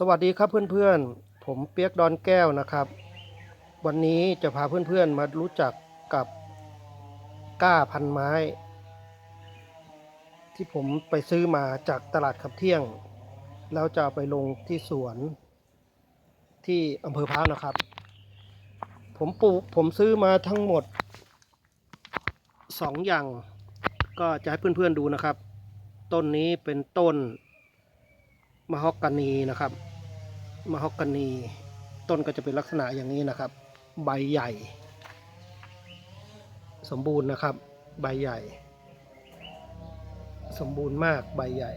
สวัสดีครับเพื่อนๆ ผมเปียกดอนแก้วนะครับ วันนี้จะพาเพื่อนๆมารู้จักกับก้าพันไม้ ที่ผมไปซื้อมาจากตลาดขับเที่ยง แล้วจะไปลงที่สวนที่อำเภอพ้านะครับ ผมปลูกผมซื้อมาทั้งหมดสองอย่าง ก็จะให้เพื่อนๆดูนะครับ ต้นนี้เป็นต้นมะฮอกกานีนะครับ มะฮอกกานี ต้นก็จะเป็นลักษณะอย่างนี้นะครับ ใบใหญ่ สมบูรณ์นะครับ ใบใหญ่ สมบูรณ์มากใบใหญ่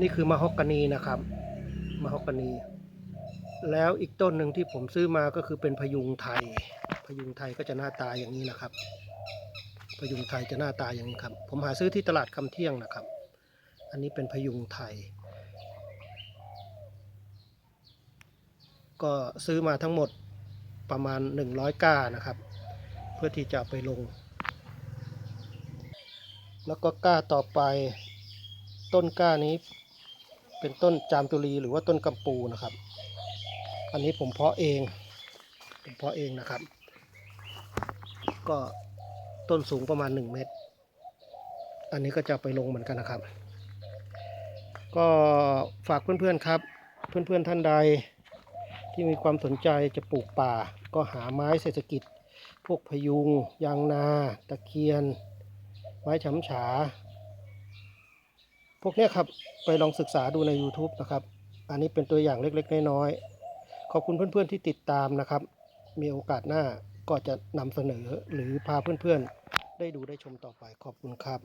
นี่คือมะฮอกกานีนะครับมะฮอกกานี แล้วอีกต้นหนึ่งที่ผมซื้อมาก็คือเป็นพยุงไทย พยุงไทยก็จะหน้าตาอย่างนี้นะครับ พยุงไทยจะหน้าตาอย่างนี้ครับ ผมหาซื้อที่ตลาดคำเที่ยงนะครับ อันนี้เป็นพยุงไทย ก็ซื้อมาทั้งหมดประมาณ 100ก้านะครับ เพื่อที่จะไปลง แล้วก็ก้าต่อไปต้นก้านี้ เป็นต้นจามจุรีหรือว่าต้นกำปูนะครับ อันนี้ผมเพาะเองผมเพาะเองนะครับ ก็ต้นสูงประมาณ 1 เมตร อันนี้ก็จะไปลงเหมือนกันนะครับ ก็ฝากเพื่อนๆครับ เพื่อนๆท่านใด ที่มีความสนใจจะปลูกป่า ก็หาไม้เศรษฐกิจ พวกพยุง ยางนา ตะเคียน ไม้ฉำฉา พวกนี้ครับไปลองศึกษาดูใน YouTube นะครับ อันนี้เป็นตัวอย่างเล็กๆ น้อยๆ ขอบคุณเพื่อนๆที่ติดตามนะครับ มีโอกาสหน้าก็จะนำเสนอหรือพาเพื่อนๆ ได้ดูได้ชมต่อไปขอบคุณครับ